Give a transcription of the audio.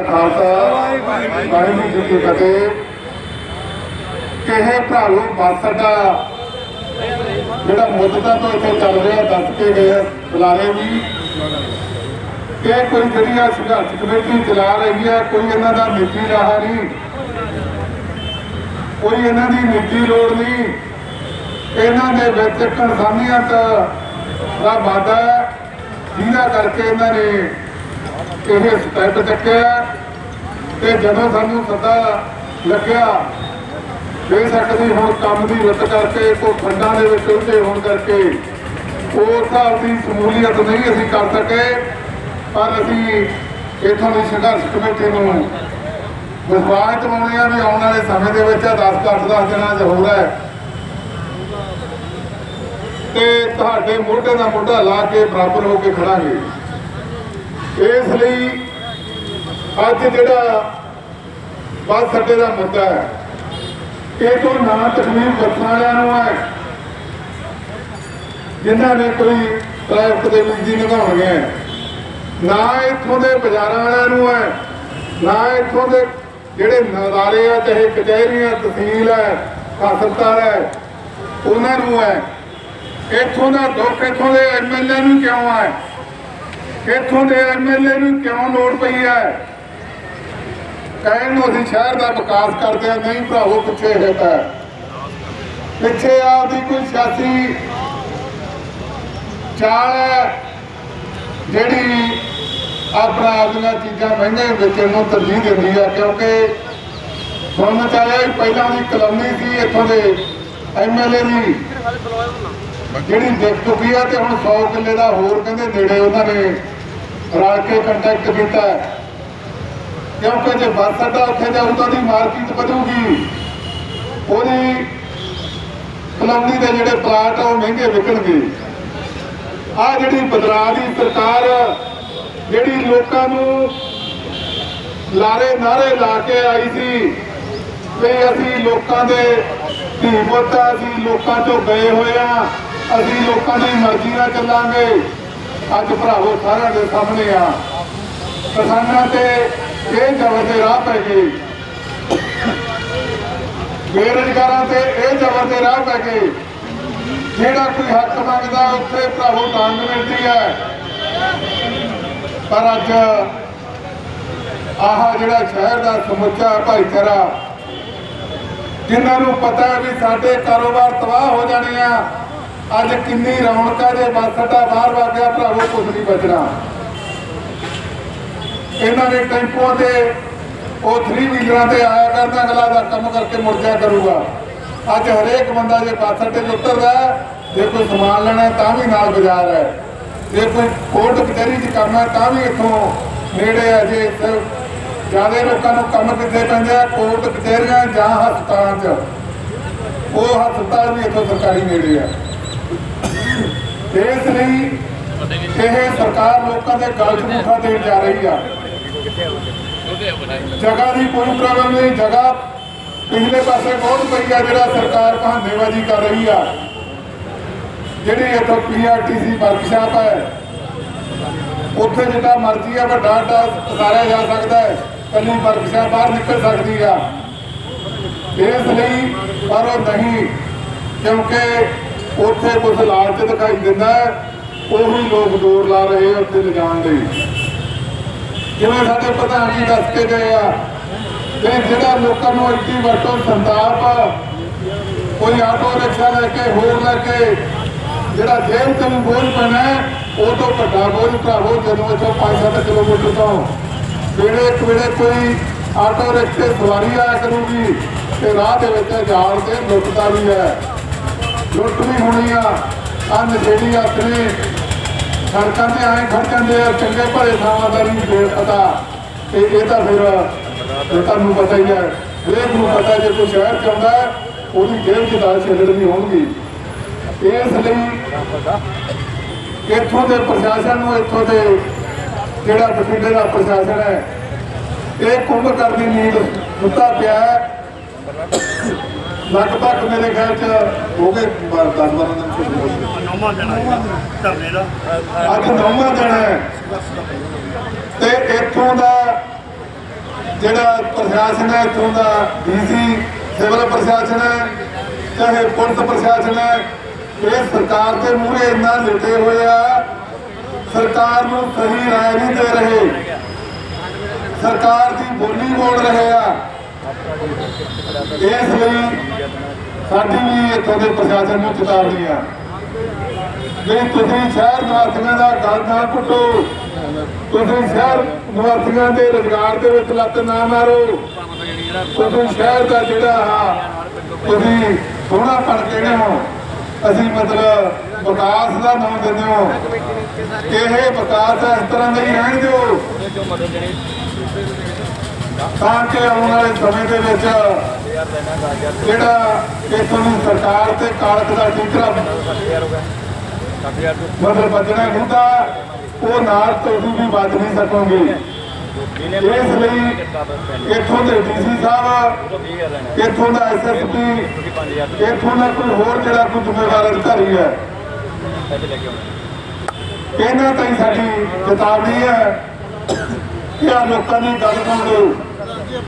ਕਾ ਖਾਲਸਾ, ਵਾਹਿਗੁਰੂ ਜੀ ਕੀ ਫਤਿਹ। ਕਿਹੇ ਭਰਾਵੋ, ਬੱਸ ਜਿਹੜਾ ਮੁੱਦਤਾਂ ਤੋਂ ਇੱਥੇ ਚੱਲ ਰਿਹਾ, ਦੱਸ ਕੇ ਗਏ ਬੁਲਾਰੇ ਵੀ। ਇਹ ਕੋਈ ਜਿਹੜੀ ਆ ਸੰਘਰਸ਼ ਕਮੇਟੀ ਚਲਾ ਰਹੀ ਹੈ ਕੋਈ ਇਹਨਾਂ ਦਾ ਨਿੱਜੀ ਰਾਹ ਨਹੀਂ। ਕੋਈ ਇਹਨਾਂ ਦੀ ਨਿੱਜੀ ਲੋੜ ਨਹੀਂ। ਇਹਨਾਂ ਦੇ ਵਿੱਚ ਇੱਕ ਦਾ ਵਾਅਦਾ ਜਿਹਦਾ ਕਰਕੇ ਇਹਨਾਂ ਨੇ ਇਹ ਸਟੈਪ ਚੱਕਿਆ। ਤੇ ਜਦੋਂ ਸਾਨੂੰ ਸੱਦਾ ਲੱਗਿਆ। ਬੇਸ਼ੱਕ ਦੀ ਹੁਣ ਕੰਮ ਦੀ ਰੱਦ ਕਰਕੇ ਕੋ ਫੰਡਾਂ ਦੇ ਵਿੱਚ ਉਲਝੇ ਹੋਣ ਕਰਕੇ ਉਸ ਹਿਸਾਬ ਦੀ ਸਮੂਲੀਅਤ ਨਹੀਂ ਅਸੀਂ ਕਰ ਸਕੇ, ਪਰ ਅਸੀਂ ਇਥੋਂ ਦੀ ਸੰਘਰਸ਼ ਕਮੇਟੀ ਨੂੰ ਵਿਸ਼ਵਾਸ ਦਿਵਾਉਂਦੇ ਆ ਵੀ ਆਉਣ ਵਾਲੇ ਸਮੇਂ ਦੇ ਵਿੱਚ 10 ਘੱਟ 10 ਦਿਨਾਂ 'ਚ ਹੋ। ਰਿਹਾ ਤੇ ਤੁਹਾਡੇ ਮੋਢੇ ਦਾ ਮੋਢਾ ਲਾ ਕੇ ਬਰਾਬਰ ਹੋ ਕੇ ਖੜਾਂਗੇ। ਇਸ ਲਈ ਅੱਜ ਜਿਹੜਾ ਬੱਸ ਅੱਡੇ ਦਾ ਮੁੱਦਾ ਹੈ, ਇਹ ਤੋਂ ਨਾ ਤਕਲੀਫ ਬੱਸਾਂ ਵਾਲਿਆਂ ਨੂੰ ਹੈ, ਜਿਨ੍ਹਾਂ ਨੇ ਕੋਈ ਟ੍ਰੈਫਿਕ ਦੇ ਨਿਯਮ ਨਿਭਾਉਣੇ ਹੈ। ਨਾ ਇੱਥੋਂ ਦੇ ਬਾਜ਼ਾਰਾਂ ਵਾਲਿਆਂ ਨੂੰ ਹੈ, ਨਾ ਇੱਥੋਂ ਦੇ ਜਿਹੜੇ ਨਜ਼ਾਰੇ ਆ, ਚਾਹੇ ਕਚਹਿਰੀਆਂ, ਤਹਿਸੀਲ ਹੈ, ਹਸਪਤਾਲ ਹੈ, ਉਹਨਾਂ ਨੂੰ ਹੈ। ਇੱਥੋਂ ਦਾ ਦੁੱਖ ਇੱਥੋਂ ਦੇ ਐਮਐਲਏ ਨੂੰ ਕਿਉਂ ਹੈ? ਇੱਥੋਂ ਦੇ ਐਮਐਲਏ ਨੂੰ ਕਿਉਂ ਲੋੜ ਪਈ ਹੈ? ਕਹਿਣ ਨੂੰ ਅਸੀਂ ਸ਼ਹਿਰ ਦਾ ਵਿਕਾਸ ਕਰਦੇ ਆ ਨਹੀਂ ਭਰਾਵੋ, ਪਿੱਛੇ ਹੈਗਾ ਪਿੱਛੇ ਆਪਦੀ ਕੋਈ ਸਿਆਸੀ ਚਾਲ ਹੈ, ਜਿਹੜੀ ਆਪਣਾ ਆਪਣੀਆਂ ਚੀਜ਼ਾਂ ਮਹਿੰਗੇ ਵੇਚਣ ਨੂੰ ਤਰਜੀਹ ਦਿੰਦੀ ਹੈ, ਕਿਉਂਕਿ ਸੁਣਨ ਚ ਆਇਆ ਪਹਿਲਾਂ ਦੀ ਕਲੋਨੀ ਸੀ, ਇੱਥੋਂ ਦੇ ਐਮਐਲਏ ਦੀ ਜਿਹੜੀ ਦੇਖ ਚੁੱਕੀ ਆ ਤੇ ਹੁਣ 100 ਕਿੱਲੇ ਦਾ ਹੋਰ ਕਹਿੰਦੇ ਨੇੜੇ ਉਹਨਾਂ ਨੇ ਰਲ ਕੇ ਕੰਟੈਕਟ ਕੀਤਾ ਕਿਉਂਕਿ ਜੇ ਬੱਸ ਅੱਡਾ ਉੱਥੇ ਜਾਊ ਤਾਂ ਉਹਦੀ ਮਾਰਕੀਟ ਵਧੂਗੀ। ਉਹਦੀ ਕਲੋਨੀ ਦੇ ਜਿਹੜੇ ਪਲਾਟ ਆ, ਉਹ ਮਹਿੰਗੇ ਵਿਕਣਗੇ। ਆ ਜਿਹੜੀ ਬਦਲਾਅ ਦੀ ਸਰਕਾਰ, ਜਿਹੜੀ ਲੋਕਾਂ ਨੂੰ ਲਾਰੇ ਨਾਰੇ ਲਾ ਕੇ ਆਈ ਸੀ ਵੀ ਅਸੀਂ ਲੋਕਾਂ ਦੇ ਧੀ ਅਸੀਂ ਲੋਕਾਂ ਚੋਂ ਗਏ ਹੋਏ ਆ, ਅਸੀਂ ਲੋਕਾਂ ਦੀ ਮਰਜ਼ੀ ਨਾਲ ਚੱਲਾਂਗੇ। ਅੱਜ ਭਰਾਵੋ ਸਾਰਿਆਂ ਦੇ ਸਾਹਮਣੇ ਆ। ਕਿਸਾਨਾਂ ਤੇ ਇਹ ਜ਼ਬਰ ਦੇ ਰਾਹ ਪੈ ਗਏ ਬੇਰੁਜ਼ਗਾਰਾਂ ਤੇ ਇਹ ਜ਼ਬਰ ਦੇ ਰਾਹ ਪੈ ਗਏ ਜਿਹੜਾ ਕੋਈ ਹੱਕ ਮੰਗਦਾ, ਉੱਥੇ ਭਰਾਵੋ ਡਾਂਗ ਮਿਲਦੀ ਹੈ। ਪਰ ਅੱਜ ਆਹ ਜਿਹੜਾ ਸ਼ਹਿਰ ਦਾ ਸਮੁੱਚਾ ਭਾਈਚਾਰਾ, ਜਿਨ੍ਹਾਂ ਨੂੰ ਪਤਾ ਹੈ ਵੀ ਸਾਡੇ ਕਾਰੋਬਾਰ ਤਬਾਹ ਹੋ ਜਾਣੇ ਆ, ਅੱਜ ਕਿੰਨੀ ਰੌਣਕਾਂ ਦੇ ਬੱਸ ਅੱਡਾ ਬਾਹਰ ਵਾ ਗਿਆ, ਭਰਾਵੋ ਕੁਝ ਨਹੀਂ ਬਚਣਾ। ਇਹਨਾਂ ਦੇ ਟੈਂਪੂਆਂ ਤੇ ਉਹ 3 ਵੀਲਰਾਂ ਤੇ ਆਇਆ ਕਰਦਾ, ਅਗਲਾ ਦਾ ਕੰਮ ਕਰਕੇ ਮੁੜ ਜਾ ਕਰੂਗਾ। ਅੱਜ ਹਰੇਕ ਬੰਦਾ ਜੇ ਬੱਸ ਅੱਡੇ 'ਤੇ ਉਤਰਦਾ, ਜੇ ਕੋਈ ਸਮਾਨ ਲੈਣਾ ਤਾਂ ਵੀ ਨਾਲ ਬਾਜ਼ਾਰ ਹੈ। ਜੇ ਕੋਈ ਕੋਰਟ ਕਚਹਿਰੀ 'ਚ ਕੰਮ ਤਾਂ ਵੀ ਇੱਥੋਂ ਨੇੜੇ ਹੈ ਜੇ ਜ਼ਿਆਦਾ ਲੋਕਾਂ ਨੂੰ ਕੰਮ ਕਿੱਥੇ ਪੈਂਦੇ ਆ ਕੋਰਟ ਕਚਹਿਰੀਆਂ ਜਾਂ ਹਸਪਤਾਲਾਂ 'ਚ। ਉਹ ਹਸਪਤਾਲ ਵੀ ਇੱਥੋਂ ਸਰਕਾਰੀ ਨੇੜੇ ਆ ਇਸ ਲਈ ਇਹ ਸਰਕਾਰ ਲੋਕਾਂ ਦੇ ਗਲ 'ਚ ਮੁੱਠਾ ਦੇਣ ਜਾ ਰਹੀ ਆ। ਜਗ੍ਹਾ ਦੀ ਕੋਈ ਪ੍ਰੋਬਲਮ ਨਹੀਂ ਜਗ੍ਹਾ ਪਿਛਲੇ ਪਾਸੇ ਬਹੁਤ ਪਈ ਆ ਜਿਹੜਾ ਸਰਕਾਰ ਬਹਾਨੇਬਾਜ਼ੀ ਕਰ ਰਹੀ ਆ। ਜਿਹੜੀ ਇੱਥੋਂ ਪੀਆਰਟੀਸੀ ਵਰਕਸ਼ਾਪ ਹੈ ਉੱਥੇ ਜਿੱਦਾਂ ਮਰਜ਼ੀ ਆ ਵੱਡਾ ਵੱਡਾ ਉਤਾਰਿਆ ਜਾ ਸਕਦਾ ਹੈ ਕੱਲੀ ਵਰਕਸ਼ਾਪ ਬਾਹਰ ਨਿਕਲ ਸਕਦੀ ਆ। ਇਸ ਲਈ ਪਰ ਉਹ ਨਹੀਂ ਕਿਉਂਕਿ ਉੱਥੇ ਕੁਝ ਲਾਲਚ ਦਿਖਾਈ ਦਿੰਦਾ ਹੈ ਉਹੀ ਲੋਕ ਦੌੜ ਲਾ ਰਹੇ ਉੱਥੇ ਲਿਜਾਣ ਲਈ। ਜਿਵੇਂ ਸਾਡੇ ਪ੍ਰਧਾਨ ਜੀ ਦੱਸ ਕੇ ਗਏ ਆ ਕਿ ਜਿਹੜਾ ਲੋਕਾਂ ਨੂੰ ਇੱਡੀ ਵਰਤੋਂ ਸੰਤਾਪ ਕੋਈ ਆਟੋ ਰਿਕਸ਼ਾ ਲੈ ਕੇ, ਹੋਰ ਲੈ ਕੇ, ਜਿਹੜਾ ਜੇਲ੍ਹ ਤੇ ਨੂੰ ਬੋਝ ਪੈਣਾ ਉਹ ਤੋਂ ਵੱਡਾ ਬੋਝ ਭਰਾਵੋ, ਜਦੋਂ ਇੱਥੋਂ 5-7 ਕਿਲੋਮੀਟਰ ਤੋਂ ਵੇਲੇ ਇੱਕ ਵੇਲੇ ਕੋਈ ਆਟੋ ਰਿਕਸ਼ੇ ਸਵਾਰੀ ਆਇਆ ਕਰੂਗੀ ਤੇ ਰਾਹ ਦੇ ਵਿੱਚ ਜਾਣ ਤੇ ਲੁੱਟਦਾ ਵੀ ਹੈ। ਲੁੱਟ ਵੀ ਹੋਣੀ ਆ ਆ ਨਸ਼ੇੜੀ ਆਪਣੇ ਸੜਕਾਂ ਤੇ ਆਏ ਖੜ ਜਾਂਦੇ ਆ, ਚੰਗੇ ਭਲੇ ਥਾਵਾਂ ਦਾ ਨਹੀਂ ਫੇਰ ਪਤਾ। ਤੇ ਇਹ ਤਾਂ ਫਿਰ ਇਹ ਤੁਹਾਨੂੰ ਪਤਾ ਹੀ ਹੈ, ਹਰੇਕ ਨੂੰ ਪਤਾ ਜੇ ਕੋਈ ਸ਼ਹਿਰ ਚ ਆਉਂਦਾ ਉਹਦੀ ਜੇਬ 'ਚ ਦਾਲ ਛੱਡਣ ਨਹੀਂ ਹੋਣਗੀ। ਇਸ ਲਈ ਇੱਥੋਂ ਦੇ ਪ੍ਰਸ਼ਾਸਨ ਨੂੰ ਇੱਥੋਂ ਦੇ ਜਿਹੜਾ ਬਠਿੰਡੇ ਦਾ ਪ੍ਰਸ਼ਾਸਨ ਹੈ, ਇਹ ਕੁੰਭ ਕਰਨ ਦੀ ਨੀਂਦ ਸੁੱਤਾ ਪਿਆ ਹੈ। ਲਗਭਗ ਮੇਰੇ ਖਿਆਲ ਚ ਹੋ ਗਏ 10 12 ਦਿਨ ਤੋਂ ਨੌਵਾਂ ਦਿਨ ਆਇਆ। ਧਰਨੇ ਦਾ। ਅੱਜ ਨੌਵਾਂ ਦਿਨ ਹੈ। ਤੇ ਇੱਥੋਂ ਦਾ ਜਿਹੜਾ ਪ੍ਰਸ਼ਾਸਨ ਹੈ ਇੱਥੋਂ ਦਾ ਡੀਸੀ ਸਿਵਲ ਪ੍ਰਸ਼ਾਸਨ ਹੈ ਚਾਹੇ ਪੁਲਿਸ ਪ੍ਰਸ਼ਾਸਨ ਹੈ ਇਹ ਸਰਕਾਰ ਦੇ ਮੂਹਰੇ ਇੰਨਾ ਲੁੱਟੇ ਹੋਏ ਆ ਸਰਕਾਰ ਨੂੰ ਸਹੀ ਰਾਏ ਨਹੀਂ ਦੇ ਰਹੇ। ਸਰਕਾਰ ਦੀ ਬੋਲੀ ਬੋਲ ਰਹੇ ਆ। ਇਸ ਲਈ ਸਾਡੀ ਵੀ ਇੱਥੋਂ ਦੇ ਪ੍ਰਸ਼ਾਸਨ ਨੂੰ ਚੇਤਾਵਨੀ ਆ। ਜੇ ਤੁਸੀਂ ਸ਼ਹਿਰ ਨਿਵਾਸੀਆਂ ਦਾ ਗੱਲ ਨਾ ਪੁੱਟੋ ਤੁਸੀਂ ਸ਼ਹਿਰ ਨਿਵਾਸੀਆਂ ਦੇ ਰੁਜ਼ਗਾਰ ਦੇ ਵਿੱਚ ਲੱਤ ਨਾ ਮਾਰੋ। ਤੁਸੀਂ ਸ਼ਹਿਰ ਦਾ ਜਿਹੜਾ ਆ, ਤੁਸੀਂ ਸੋਹਣਾ ਪਣ ਕਹਿੰਦੇ ਹੋ। ਅਸੀਂ ਮਤਲਬ ਵਿਕਾਸ ਦਾ ਨਾਮ ਦਿੰਦੇ ਹੋ। ਇਹ ਵਿਕਾਸ ਇਸ ਤਰ੍ਹਾਂ ਦਾ ਹੀ ਰਹਿਣ ਦਿਓ। ਤਾਂ ਕਿ ਆਉਣ ਵਾਲੇ ਸਮੇਂ ਦੇ ਵਿੱਚ ਜਿਹੜਾ ਇੱਥੋਂ ਦੀ ਸਰਕਾਰ ਤੇ ਕਾਲਕ ਦਾ ਟੀਚਰਾ ਮਤਲਬ ਬਚਣਾ ਹੁੰਦਾ, ਉਹ ਨਾਲ ਤੁਸੀਂ ਵੀ ਬਚ ਨਹੀਂ ਸਕੋਗੇ। ਇਸ ਲਈ ਇੱਥੋਂ ਦੇ ਡੀਸੀ ਸਾਹਿਬ, ਇੱਥੋਂ ਦਾ ਐਸਐਸਪੀ ਇੱਥੋਂ ਦਾ ਕੋਈ ਹੋਰ ਜਿਹੜਾ ਕੋਈ ਜ਼ਿੰਮੇਵਾਰ ਅਧਿਕਾਰੀ ਹੈ, ਇਹਨਾਂ ਤਾਈ ਸਾਡੀ ਚੇਤਾਵਨੀ ਹੈ ਕਿ ਆ ਲੋਕਾਂ ਦੀ ਗੱਲ ਸੁਣ ਲਓ।